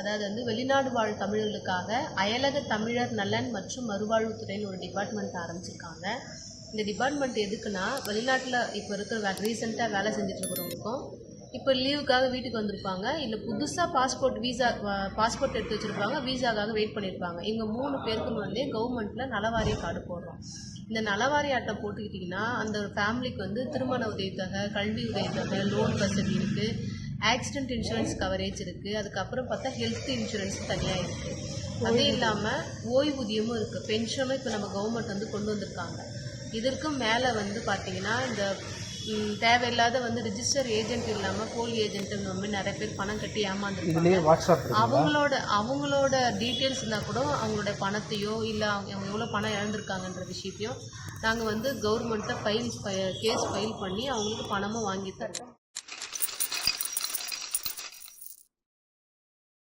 அதாவது வந்து வெளிநாடு வாழ் தமிழர்களுக்காக அயலக தமிழர் நலன் மற்றும் மறுவாழ்வுத்துறைன்னு ஒரு டிபார்ட்மெண்ட் ஆரம்பிச்சிருக்காங்க. இந்த டிபார்ட்மெண்ட் எதுக்குன்னா வெளிநாட்டில் இப்போ இருக்கிற வே ரீசெண்டாக வேலை செஞ்சுட்டு இருக்கிறவங்களுக்கும் இப்போ லீவுக்காக வீட்டுக்கு வந்திருப்பாங்க. இல்லை புதுசாக பாஸ்போர்ட் வீசா பாஸ்போர்ட் எடுத்து வச்சுருப்பாங்க. வீசாக்காக வெயிட் பண்ணியிருப்பாங்க இவங்க மூணு பேருக்கும் வந்து கவர்மெண்ட்டில் நலவாரிய கார்டு போடுறோம். இந்த நலவாரி அட்டை போட்டுக்கிட்டிங்கன்னா அந்த ஃபேமிலிக்கு வந்து திருமண உதவித்தொகை கல்வி உதவித்தொகை லோன் வசதி இருக்குது ஆக்சிடென்ட் இன்சூரன்ஸ் கவரேஜ் இருக்குது அதுக்கப்புறம் பார்த்தா ஹெல்த் இன்சூரன்ஸ் தனியாக இருக்குது அது இல்லாமல் ஓய்வூதியமும் இருக்குது பென்ஷனும் இப்போ நம்ம கவர்மெண்ட் வந்து கொண்டு வந்திருக்காங்க. இதற்கும் மேலே வந்து பார்த்தீங்கன்னா இந்த தேவையில்லாத வந்து ரிஜிஸ்டர் ஏஜென்ட் இல்லாமல் போலி ஏஜென்ட் மாதிரி நிறைய பேர் பணம் கட்டி இருக்குங்களா? அவங்களோட அவங்களோட டீட்டெயில்ஸ் இருந்தால் கூட அவங்களோட பணத்தையோ இல்லை அவங்க அவங்க எவ்வளோ பணம் இழந்திருக்காங்கன்ற விஷயத்தையும் நாங்கள் வந்து கவர்மெண்ட்டை ஃபைல் கேஸ் ஃபைல் பண்ணி அவங்களுக்கு பணமும் வாங்கி தரோம்